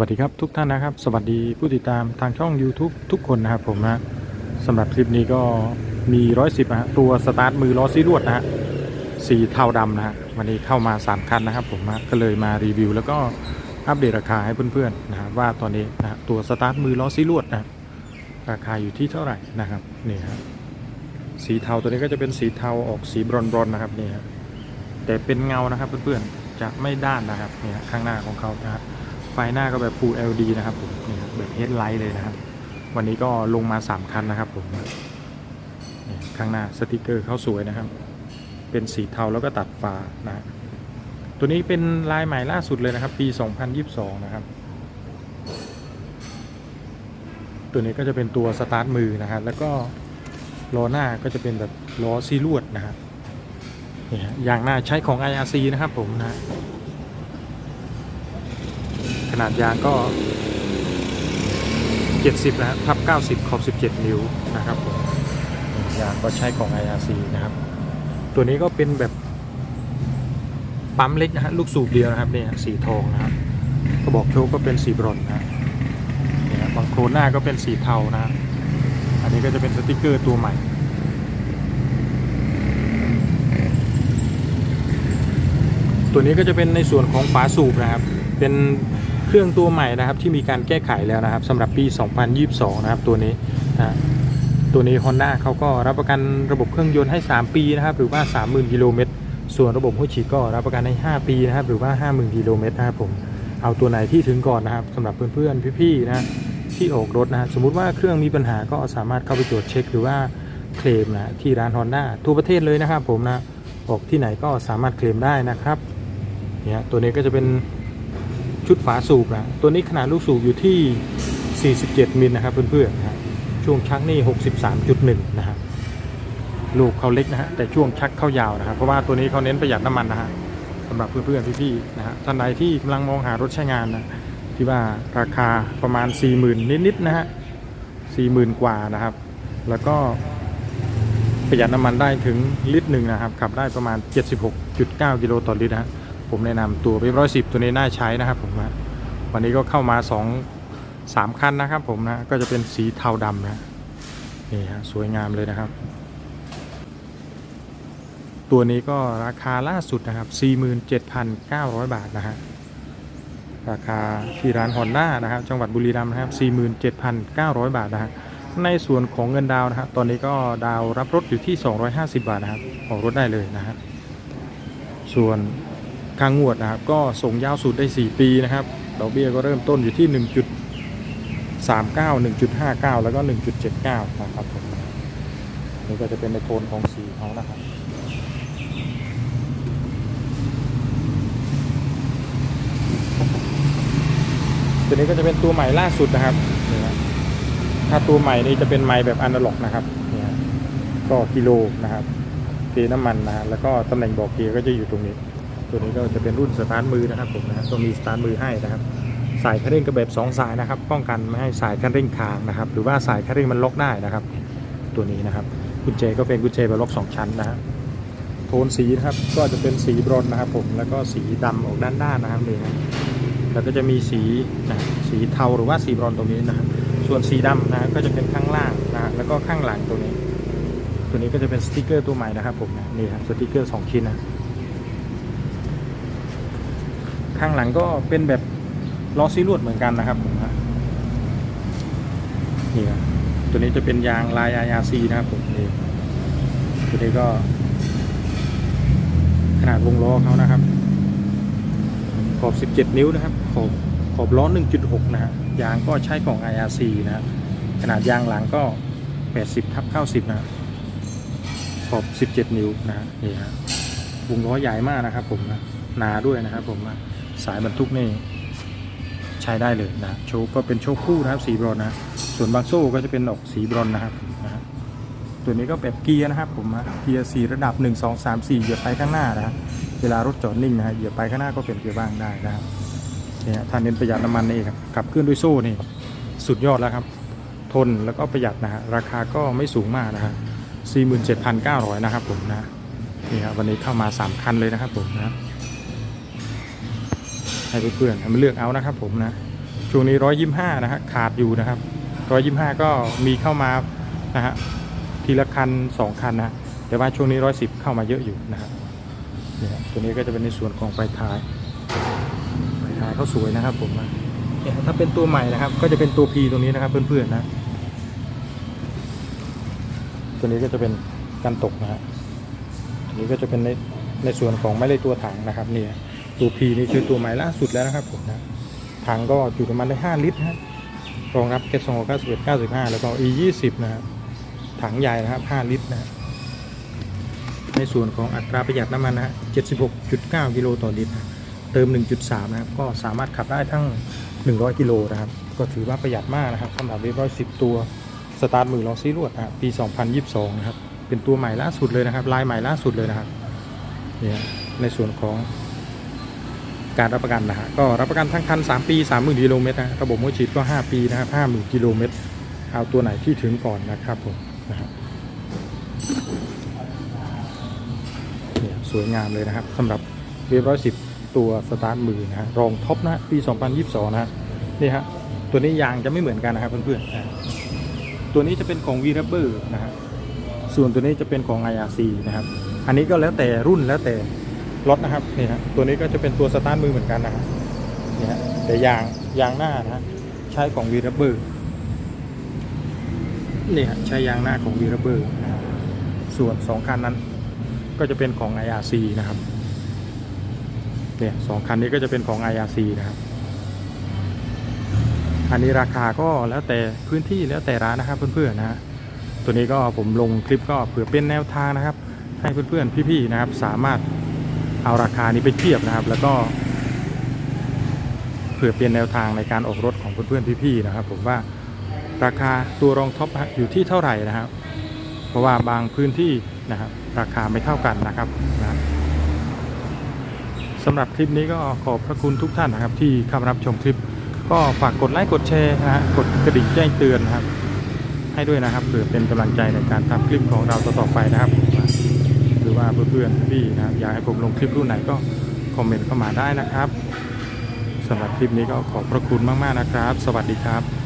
วัสดีครับทุกท่านนะครับ สวัสดีผู้ติดตามทางช่อง YouTube ทุกคนนะครับผมนะสำหรับคลิปนี้ก็มีร้อยสิบนะฮะตัวสตาร์ทมือล้อซีรวดนะฮะสีเทาดำนะฮะวันนี้เข้ามา 3 คันนะครับผมนะก็เลยมารีวิว แล้วก็อัปเดตราคาให้เพื่อนๆนะว่าตอนนี้นะตัวสตาร์ทมือล้อซีรวดนะราคาอยู่ที่เท่าไหร่นะครับนี่ฮะสีเทาตัวนี้ก็จะเป็นสีเทาออกสีบรอนๆนะครับนี่ฮะแต่เป็นเงานะครับเพื่อนๆจะไม่ด้านนะครับนี่ข้างหน้าของเขานะครับ ไฟหน้าก็แบบ Full LED นะครับผมนี่ครับแบบเฮดไลท์เลยนะครับ วันนี้ก็ลงมา 3 คันนะครับผมนี่ข้างหน้าสติกเกอร์เขาสวยนะครับ เป็นสีเทาแล้วก็ตัดฝานะตัวนี้เป็นลายใหม่ล่าสุดเลยนะครับ ปี 2022 นะครับ ตัวนี้ก็จะเป็นตัวสตาร์ทมือนะครับแล้วก็ล้อหน้าก็จะเป็นแบบล้อซีลวดนะครับนี่ฮะยางหน้าใช้ของ IRC นะครับผมนะ นาดยางก็ 70 นะครับทับ 90 ขอบ 17 นิ้วนะครับผมยางก็ใช้ของ IRC นะครับ ตัวนี้ก็เป็นแบบปั๊มเล็กนะฮะลูกสูบเดียวนะครับเนี่ยสีทองนะครับกระบอกโชก็เป็นสีบรอนซ์นะเนี่ยบางโครนหน้าก็เป็นสีเทานะ อันนี้ก็จะเป็นสติกเกอร์ตัวใหม่ตัวนี้ก็จะเป็นในส่วนของฝาสูบนะครับ เป็น เครื่องตัวใหม่นะครับที่มีการแก้ไขแล้วนะครับสำหรับปี 2022 นะครับตัวนี้นะตัวนี้ Honda เขาก็รับประกันระบบเครื่องยนต์ให้ 3 ปีนะครับหรือว่า 30,000 กิโลเมตร ส่วนระบบหัวฉีดก็รับประกันให้ 5 ปีนะครับหรือว่า 50,000 กิโลเมตรนะครับผมเอาตัวไหนที่ถึงก่อนนะครับสำหรับเพื่อนๆพี่ๆนะที่ออกรถนะสมมุติว่าเครื่องมีปัญหาก็สามารถเข้าไปตรวจเช็ค หรือว่าเคลมนะที่ร้าน Honda ทั่วประเทศเลยนะครับผมนะออกที่ไหนก็สามารถเคลมได้นะครับเนี่ยตัวนี้ก็จะเป็น ชุดฝาสูบนะตัวนี้ขนาดลูกสูบอยู่ที่ 47 มิลนะครับเพื่อนๆนะฮะช่วงชักนี่ 63.1 นะฮะลูกเขาเล็กนะฮะแต่ช่วงชักเข้ายาวนะครับเพราะว่าตัวนี้เขาเน้นประหยัดน้ำมันนะฮะสำหรับเพื่อนๆพี่ๆนะฮะท่านใดที่กำลังมองหารถใช้งานนะที่ว่าราคาประมาณ 40,000 นิดๆนะฮะ40,000 กว่านะครับ แล้วก็ประหยัดน้ำมันได้ถึงลิตรหนึ่งนะครับขับได้ประมาณ 76.9 กิโลต่อลิตรนะฮะ ผมแนะนำตัวเรียบร้อยสิบตัวนี้น่าใช้นะครับผมนะวันนี้ก็เข้ามา2 3คันนะครับผมนะก็จะเป็นสีเทาดำนะนี่ฮะสวยงามเลยนะครับ ตัวนี้ก็ราคาล่าสุดนะครับ 47,900 บาทนะฮะราคาที่ร้านฮอนด้านะครับจังหวัดบุรีรัมย์นะครับ 47,900 บาทนะฮะในส่วนของเงินดาวนะครับตอนนี้ก็ดาวรับรถอยู่ที่ 250 บาทนะครับออกรถได้เลยนะฮะส่วน ค่างวดนะครับ ก็ส่งยาวสุดได้ 4 ปีนะครับดอกเบี้ยก็เริ่มต้นอยู่ที่ 1.39 1.59 แล้วก็ 1.79 นะครับผมนี่ก็จะเป็นในโทนของสีเขานะครับตัวนี้ก็จะเป็นตัวใหม่ล่าสุดนะครับนี่นะถ้าตัวใหม่นี่จะเป็นไม้แบบอนาล็อกนะครับนี่ฮะก็กิโลนะครับเทน้ำมันนะฮะแล้วก็ตำแหน่งบอกเกียร์ก็จะอยู่ตรงนี้ ตัวนี้ก็จะเป็นรุ่นสตาร์ทมือนะครับผมนะต้องมีสตาร์ทมือให้นะครับ สายคันเร่งก็แบบ2สายนะครับ ป้องกันไม่ให้สายคันเร่งค้างนะครับ หรือว่าสายคันเร่งมันล็อกได้นะครับ ตัวนี้นะครับกุญแจก็เป็นกุญแจแบบล็อก 2 ชั้นนะฮะโทนสีนะครับก็จะเป็นสีบรอนนะครับผมแล้วก็สีดำออกด้านด้านะครับนี่นะแล้วก็จะมีสีนะสีเทาหรือว่าสีบรอนตรงนี้นะครับส่วนสีดำนะก็จะเป็นข้างล่างนะแล้วก็ข้างหลังตัวนี้ ตัวนี้ก็จะเป็นสติกเกอร์ตัวใหม่นะครับผมนะนี่ครับสติกเกอร์สองชิ้นนะ ข้างหลังก็เป็นแบบล้อซีลวดเหมือนกันนะครับผมฮะนี่ครับตัวนี้จะเป็นยางลาย IRC นะครับผมนี่ตัวนี้ก็ขนาดวงล้อเขานะครับ ขอบ 17 นิ้วนะครับ ขอบขอบล้อ 1.6 นะฮะยางก็ใช้ของ IRC นะฮะขนาดยางหลังก็ 80ทับ90 นะฮะขอบ 17 นิ้วนะฮะนี่ฮะวงล้อใหญ่มากนะครับผมนะหนาด้วยนะครับผมนะ สายบรรทุกนี่ใช้ได้เลยนะโชคก็เป็นโชคคู่นะครับสีบรอนนะส่วนบางโซ่ก็จะเป็นออกสีบรอนนะครับนะฮะตัวนี้ก็แบบเกียร์นะครับผมนะเกียร์สีระดับ 1 2 3 4เหยียบไปข้างหน้านะเวลารถจอดนิ่งนะฮะเหยียบไปข้างหน้าก็เป็นเกียร์ว่างได้นะครับเนี่ยถ้าเน้นประหยัดน้ำมันนี่ครับขับเคลื่อนด้วยโซ่นี่สุดยอดแล้วครับ ทนแล้วก็ประหยัดนะฮะราคาก็ไม่สูงมากนะฮะ47,900 นะครับผมนะนี่ครับวันนี้เข้ามา 3 คันเลยนะครับผมนะ ให้เพื่อนๆให้มาเลือกเอานะครับผมนะช่วงนี้ร้อยยี่ห้านะฮะขาดอยู่นะครับร้อยยี่ห้าก็มีเข้ามานะฮะทีละคันสองคันนะแต่ว่าช่วงนี้ร้อยสิบเข้ามาเยอะอยู่นะครับเนี่ยตัวนี้ก็จะเป็นในส่วนของไฟท้ายไฟท้ายเขาสวยนะครับผมนะเนี่ยถ้าเป็นตัวใหม่นะครับ ก็จะเป็นตัว P ตรงนี้นะครับเพื่อนๆนะ ตัวนี้ก็จะเป็นการตกนะฮะอันนี้ก็จะเป็นในในส่วนของไม่ได้ตัวถังนะครับเนี่ย ตัว P นี่คือตัวใหม่ล่าสุดแล้วนะครับผมนะถังก็จุประมาณได้ 5 ลิตรนะฮะรองรับแก๊ส291 95 แล้วก็ E 20นะครับถังใหญ่นะครับ 5 ลิตรนะในส่วนของอัตราประหยัดน้ำมันนะฮะ76.9 กิโลต่อลิตรนะเติม 1.3 นะครับ ก็สามารถขับได้ทั้ง 100 กิโลนะครับ ก็ถือว่าประหยัดมากนะครับสำหรับเรียบร้อย10 ตัว สตาร์ทมือล้อซีรวดนะครับปี 2022 นะครับ เป็นตัวใหม่ล่าสุดเลยนะครับ ลายใหม่ล่าสุดเลยนะครับเนี่ยในส่วนของ การรับประกันนะฮะก็รับประกันทั้งคัน 3 ปี 30,000กิโลเมตรนะระบบหัวฉีดก็ 5 ปีนะครับ50,000กิโลเมตรเอาตัวไหนที่ถึงก่อนนะครับผมนะครับเนี่ยสวยงามเลยนะครับสำหรับเรียบร้อยสิบตัวสตาร์ทมือนะฮะรองท็อปนะปี 2022 นะฮะนี่ฮะตัวนี้ยางจะไม่เหมือนกันนะครับเพื่อนๆตัวนี้จะเป็นของ v r a b b e r นะฮะส่วนตัวนี้จะเป็นของ IRC นะครับ อันนี้ก็แล้วแต่รุ่นแล้วแต่ รถนะครับนี่ฮะตัวนี้ก็จะเป็นตัวสตาร์ทมือเหมือนกันนะฮะนี่ฮะแต่ยางยางหน้านะใช้ของวีรเบอร์นี่ฮะใช้ยางหน้าของวีรเบอร์ส่วนสองคันนั้นก็จะเป็นของ IRC นะครับเนี่ยสองคันนี้ก็จะเป็นของ IRC นะครับอันนี้ราคาก็แล้วแต่พื้นที่แล้วแต่ร้านนะครับเพื่อนๆนะตัวนี้ก็ผมลงคลิปก็เผื่อเป็นแนวทางนะครับ ให้เพื่อนๆพี่ๆนะครับ สามารถ เอาราคานี้ไปเทียบนะครับ แล้วก็เผื่อเป็นแนวทางในการออกรถของเพื่อนๆพี่ๆนะครับ ผมว่าราคาตัวรองท็อปอยู่ที่เท่าไหร่นะครับ เพราะว่าบางพื้นที่นะครับ ราคาไม่เท่ากันนะครับนะสำหรับคลิปนี้ก็ขอบพระคุณทุกท่านนะครับ ที่เข้ารับชมคลิป ก็ฝากกดไลค์กดแชร์นะฮะกดกระดิ่งแจ้งเตือนนะครับ ให้ด้วยนะครับเผื่อเป็นกำลังใจในการทำคลิปของเราต่อๆไปนะครับ รือว่าเพื่อนๆพี่นะอยากให้ผมลงคลิปรุ่นไหนก็คอมเมนต์เข้ามาได้นะครับสำหรับคลิปนี้ก็ขอบพระคุณมากๆนะครับ สวัสดีครับ